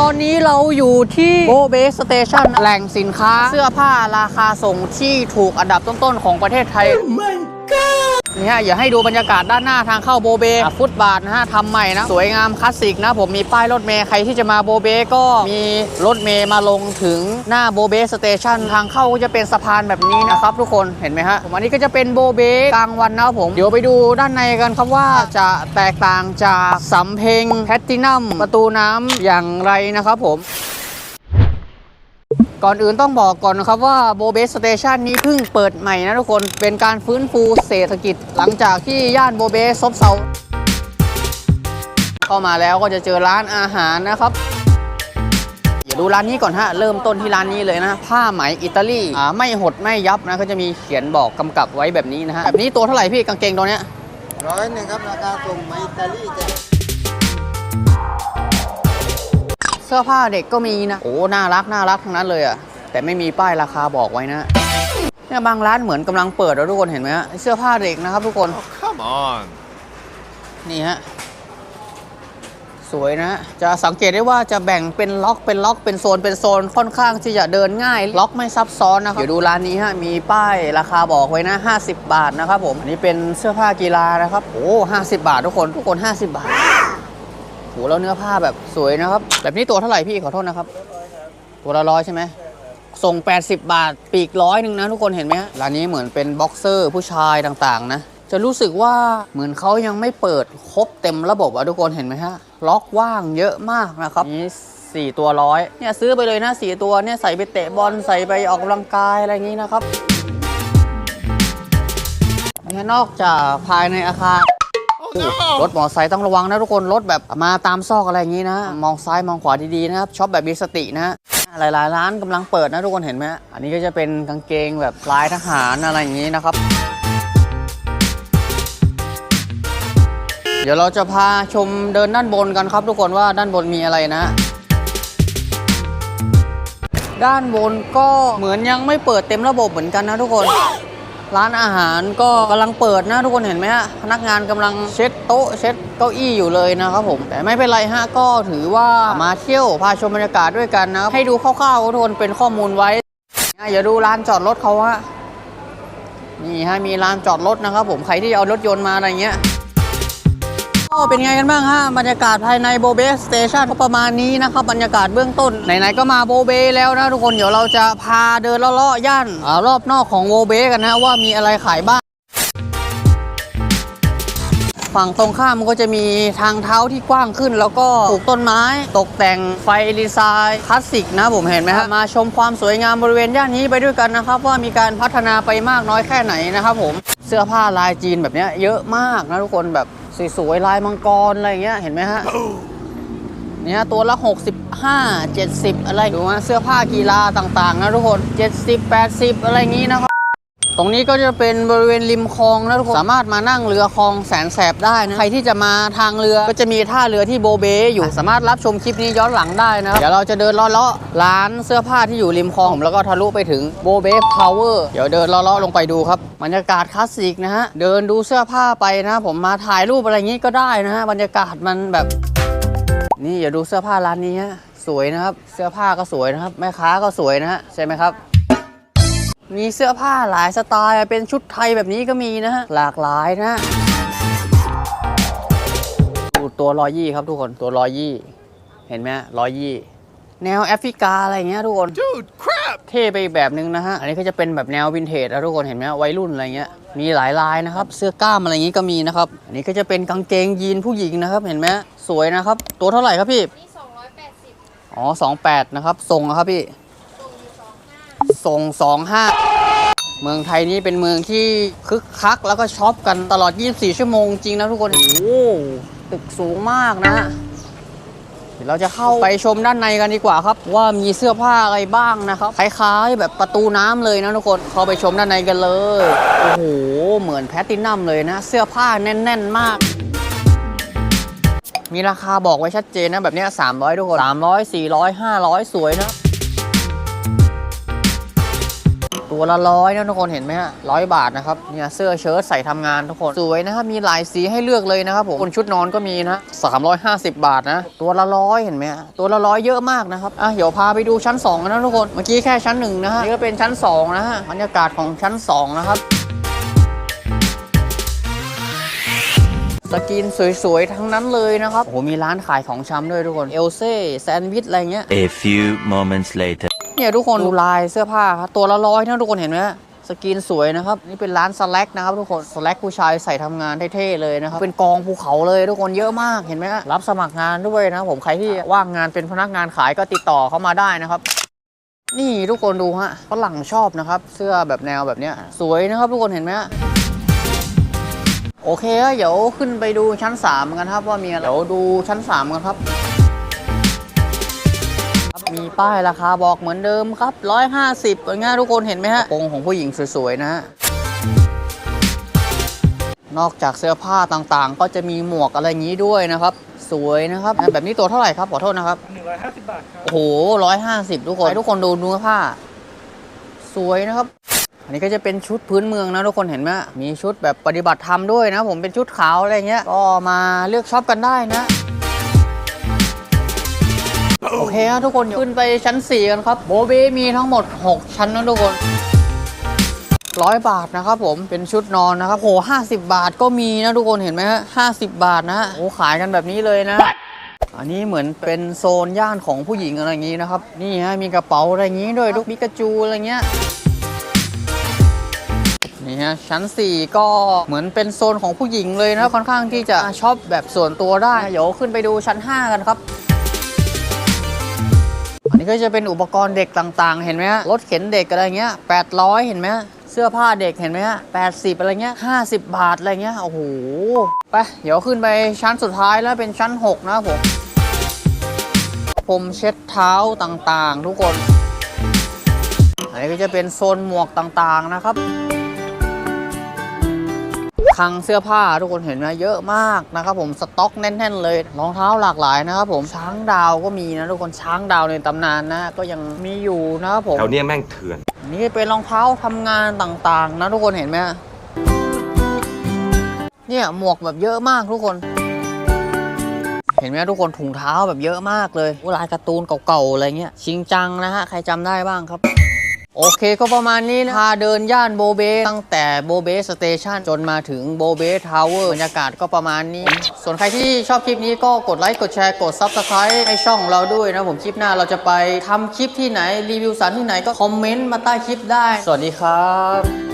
ตอนนี้เราอยู่ที่โบเบสเตชันแหล่งสินค้า เสื้อผ้าราคาส่งที่ถูกอันดับต้นๆของประเทศไทย นี่ฮะอย่าให้ดูบรรยากาศด้านหน้าทางเข้าโบเบฟุตบาทนะฮะทำใหม่นะ สวยงามคลาสสิกนะ ผมมีป้ายรถเมย์ใครที่จะมาโบเบก็มีรถเมย์มาลงถึงหน้าโบเบสเตชันทางเข้าก็จะเป็นสะพานแบบนี้นะครับ ทุกคนเห็นไหมฮะผมอันนี้ก็จะเป็นโบเบกลางวันนะผมเดี๋ยวไปดูด้านในกันครับว่าจะแตกต่างจากสำเพ็งแพตตินัมประตูน้ำอย่างไรนะครับผม ก่อนอื่นต้องบอกก่อนนะครับว่าโบเบสสเตชันนี้เพิ่งเปิดใหม่นะทุกคนเป็นการฟื้นฟูเศรษฐกิจ หลังจากที่ย่านโบเบสซบเซาเข้ามาแล้วก็จะเจอร้านอาหารนะครับอย่าดูร้านนี้ก่อนฮะเริ่มต้นที่ร้านนี้เลยนะผ้าไหมอิตาลีอ่าไม่หดไม่ยับนะก็จะมีเขียนบอกกำกับไว้แบบนี้นะฮะแบบนี้ตัวเท่าไหร่พี่กางเกงตัวเนี้ยร้อยหนึ่งครับราคาส่งมอิตาลีจ้ะ เสื้อผ้าเด็กก็มีนะ โอ้ น่ารัก น่ารักทั้งนั้นเลยอะแต่ไม่มีป้ายราคาบอกไว้นะเนี่ยบางร้านเหมือนกำลังเปิดแล้วทุกคนเห็นไหมฮะเสื้อผ้าเด็กนะครับทุกคน Come on. นี่ฮะสวยนะ จะสังเกตได้ว่าจะแบ่งเป็นล็อกเป็นล็อกเป็นโซนเป็นโซนค่อนข้างที่จะเดินง่าย ล็อกไม่ซับซ้อนนะครับเดี๋ยวดูร้านนี้ฮะมีป้ายราคาบอกไว้นะ 50 บาทนะครับผมอันนี้เป็นเสื้อผ้ากีฬานะครับโอ้50บาททุกคนทุกคน 50 บาทโหแล้วเนื้อผ้าแบบสวยนะครับ แบบนี้ตัวเท่าไหร่พี่ขอโทษนะครับ ตัวละร้อยใช่ไหมส่ง 80 บาท ปีกร้อยหนึ่งนะทุกคนเห็นไหมฮะร้านนี้เหมือนเป็นบ็อกเซอร์ผู้ชายต่างๆ นะ จะรู้สึกว่าเหมือนเขายังไม่เปิดครบเต็มระบบอะทุกคนเห็นไหมฮะ ล็อกว่างเยอะมากนะครับนี่สี่ตัวร้อยเนี่ยซื้อไปเลยนะสี่ตัวเนี่ยใส่ไปเตะบอลใส่ไปออกกำลังกายอะไรอย่างนี้นะครับเนี่ยนอกจากภายในอาคาร Oh รถมอเตอร์ไซค์ต้องระวังนะทุกคนรถแบบมาตามซอกอะไรอย่างนี้นะ มองซ้ายมองขวาดีๆนะครับช็อปแบบมีสตินะฮะหลายๆร้านกำลังเปิดนะทุกคนเห็นไหมฮะอันนี้ก็จะเป็นกางเกงแบบลายทหารอะไรอย่างนี้นะครับ เดี๋ยวเราจะพาชมเดินด้านบนกันครับ ทุกคนว่าด้านบนมีอะไรนะด้านบนก็เหมือนยังไม่เปิดเต็มระบบเหมือนกันนะทุกคน ร้านอาหารก็กำลังเปิดนะทุกคนเห็นไหมฮะพนักงานกำลังเช็ดโต๊ะเช็ดเก้าอี้อยู่เลยนะครับผม แต่ไม่เป็นไรฮะก็ถือว่ามาเที่ยวพาชมบรรยากาศด้วยกันนะครับให้ดูคร่าวๆทุกคนเป็นข้อมูลไว้อย่าดูร้านจอดรถเขาฮะนี่ฮะมีร้านจอดรถนะครับผมใครที่เอารถยนต์มาอะไรเงี้ย ก็เป็นไงกันบ้างฮะบรรยากาศภายในโบเบสเตชันก็ประมาณนี้นะครับบรรยากาศเบื้องต้นไหนๆก็มาโบเบแล้วนะทุกคนเดี๋ยวเราจะพาเดินเลาะๆย่านอรอบนอกของโบเบกันนะว่ามีอะไรขายบ้างฝั่งตรงข้ามมันก็จะมีทางเท้าที่กว้างขึ้น แล้วก็ปลูกต้นไม้ ตกแต่งไฟดีไซน์คลาสสิกนะผมเห็นไหมครับมาชมความสวยงามบริเวณย่านนี้ไปด้วยกันนะครับ ว่ามีการพัฒนาไปมากน้อยแค่ไหนนะครับผมเสื้อผ้าลายจีนแบบนี้เยอะมากนะทุกคนแบบ สวยๆลายมังกรอะไรเงี้ยเห็นไหมฮะเนี่ยตัวละ 65 70 อะไรดูว่าเสื้อผ้ากีฬาต่างๆนะทุกคน 70 80 อะไรอย่างนี้นะครับ ตรงนี้ก็จะเป็นบริเวณริมคลองนะทุกคนสามารถมานั่งเรือคลองแสนแสบได้นะใครที่จะมาทางเรือก็จะมีท่าเรือที่โบเบอยู่สามารถรับชมคลิปนี้ย้อนหลังได้นะครับเดี๋ยวเราจะเดินเลาะๆร้านเสื้อผ้าที่อยู่ริมคลองแล้วก็ทะลุไปถึงโบเบพาวเวอร์เดี๋ยวเดินเลาะๆลงไปดูครับบรรยากาศคลาสสิกนะฮะเดินดูเสื้อผ้าไปนะผมมาถ่ายรูปอะไรอย่างนี้ก็ได้นะฮะบรรยากาศมันแบบ นี่อย่าดูเสื้อผ้าร้านนี้ฮะสวยนะครับ เสื้อผ้าก็สวยนะครับแม่ค้าก็สวยนะฮะใช่ไหมครับ มีเสื้อผ้าหลายสไตล์เป็นชุดไทยแบบนี้ก็มีนะฮะ หลากหลายนะฮะดูตัวรอยยี่ครับทุกคนตัวรอยยี่ เห็นไหมรอยยี่ แนวแอฟริกาอะไรอย่างเงี้ยทุกคน Dude, crap. เท่ไปอีกแบบนึงนะฮะ อันนี้ก็จะเป็นแบบแนววินเทจนะทุกคนเห็นไหมวัยรุ่นอะไรเงี้ย มีหลายลายนะครับ เสื้อกล้ามอะไรอย่างงี้ก็มีนะครับ อันนี้ก็จะเป็นกางเกงยีนผู้หญิงนะครับ เห็นไหมสวยนะครับ ตัวเท่าไหร่ครับพี่ นี่280 อ๋อสองแปดนะครับส่งนะครับพี่ ส่งสองห้าเมืองไทยนี่เป็นเมืองที่คึกคักแล้วก็ช็อปกันตลอด 24 ชั่วโมงจริงนะทุกคนโอ้โหตึกสูงมากนะเดี๋ยวเราจะเข้าไปชมด้านในกันดีกว่าครับ ว่ามีเสื้อผ้าอะไรบ้างนะครับคล้ายๆแบบประตูน้ำเลยนะทุกคนเข้าไปชมด้านในกันเลยโอ้โหเหมือนแพตตินัมเลยนะ เสื้อผ้าแน่น ๆ มาก มีราคาบอกไว้ชัดเจนนะแบบเนี้ย300ทุกคน300 400 500 สวยนะ ตัวละร้อยนะทุกคนเห็นไหมฮะร้อยบาทนะครับเนี่ยเสื้อเชิ้ตใส่ทำงานทุกคนสวยนะครับมีหลายสีให้เลือกเลยนะครับผมบนชุดนอนก็มีนะ350 บาทนะตัวละร้อยเห็นไหมฮะตัวละร้อยเยอะมากนะครับอะเดี๋ยวพาไปดูชั้น2กันนะทุกคนเมื่อกี้แค่ชั้นหนึ่งนะฮะนี่ก็เป็นชั้นสองนะฮะบรรยากาศของชั้นสองนะครับสกินสวยๆ ทั้งนั้นเลยนะครับ โอ้โห มีร้านขายของชำด้วยทุกคน เอลเซ่แซนด์วิชอะไรเงี้ย A few moments later. เนี่ยทุกคนดูลายเสื้อผ้าครับตัวละร้อยนะทุกคนเห็นไหมสกินสวยนะครับ นี่เป็นร้านสแลกนะครับทุกคนสแลกผู้ชายใส่ทำงานเท่ๆเลยนะครับ เป็นกองภูเขาเลยทุกคนเยอะมากเห็นไหมฮะรับสมัครงานด้วยนะผมใครที่ว่างงานเป็นพนักงานขายก็ติดต่อเข้ามาได้นะครับ นี่ทุกคนดูฮะฝรั่งชอบนะครับ เสื้อแบบแนวแบบเนี้ยสวยนะครับทุกคนเห็นไหมฮะโอเคเดี๋ยวขึ้นไปดูชั้น 3 กันครับว่ามีอะไรเดี๋ยวดูชั้น 3 กันครับ ป้ายราคาบอกเหมือนเดิมครับ 150เป็นไงทุกคนเห็นไหมฮะกระโปรงของผู้หญิงสวยๆนะฮะนอกจากเสื้อผ้าต่างๆ ก็จะมีหมวกอะไรอย่างนี้ด้วยนะครับ สวยนะครับ แบบนี้ตัวเท่าไหร่ครับขอโทษนะครับ 150 บาทครับ โอ้โหร้อยห้าสิบทุกคนให้ทุกคนดูเนื้อผ้า สวยนะครับอันนี้ก็จะเป็นชุดพื้นเมืองนะทุกคนเห็นไหมมีชุดแบบปฏิบัติธรรมด้วยนะ ผมเป็นชุดขาวอะไรเงี้ยก็มาเลือกช็อปกันได้นะ โอเคครับทุกคนขึ้นไปชั้น 4 กันครับโบเบมีทั้งหมด 6 ชั้นนะทุกคนร้อยบาทนะครับผมเป็นชุดนอนนะครับโหห้าสิบบาทก็มีนะทุกคนเห็นไหมฮะห้าสิบบาทนะฮะโอ้ขายกันแบบนี้เลยนะ อันนี้เหมือนเป็นโซนย่านของผู้หญิงอะไรอย่างนี้นะครับ นี่ฮะมีกระเป๋าอะไรอย่างนี้ด้วยลูกมิกาจูอะไรเงี้ยนี่ฮะชั้น 4 ก็เหมือนเป็นโซนของผู้หญิงเลยนะค่อนข้างที่จะชอบแบบส่วนตัวได้เดี๋ยวขึ้นไปดูชั้น 5 กันครับอันนี้ ก็จะเป็นอุปกรณ์เด็กต่างๆ เห็นไหมฮะรถเข็นเด็กอะไรเงี้ย800เห็นไหมฮะเสื้อผ้าเด็กเห็นไหมฮะ80อะไรเงี้ย50บาทอะไรเงี้ยโอ้โหไปเดี๋ยวขึ้นไปชั้นสุดท้ายแล้วเป็นชั้น6นะผมผมเช็ดเท้าต่างๆ ทุกคน อันนี้ก็จะเป็นโซนหมวกต่างๆนะครับ คลังเสื้อผ้าทุกคนเห็นไหมเยอะมากนะครับผมสต็อกแน่น ๆ เลยรองเท้าหลากหลายนะครับผมช้างดาวก็มีนะทุกคนช้างดาวในตำนานนะก็ยังมีอยู่นะครับผมแถวเนี้ยแม่งเถื่อนอันนี่เป็นรองเท้าทำงานต่างๆ นะทุกคนเห็นไหมฮะเนี่ยหมวกแบบเยอะมากทุกคน เห็นไหมทุกคนถุงเท้าแบบเยอะมากเลยลายการ์ตูนเก่าๆอะไรเงี้ยชิงจังนะฮะใครจำได้บ้างครับ โอเคก็ประมาณนี้นะพาเดินย่านโบเบ ตั้งแต่โบเบสเตชันจนมาถึงโบเบทาวเวอร์บรรยากาศก็ประมาณนี้ ส่วนใครที่ชอบคลิปนี้ก็กดไลค์กดแชร์กด s u b สไครต์ให้ช่องเราด้วยนะผมคลิปหน้าเราจะไปทำคลิปที่ไหนรีวิวสารที่ไหนก็คอมเมนต์มาใต้คลิปได้ สวัสดีครับ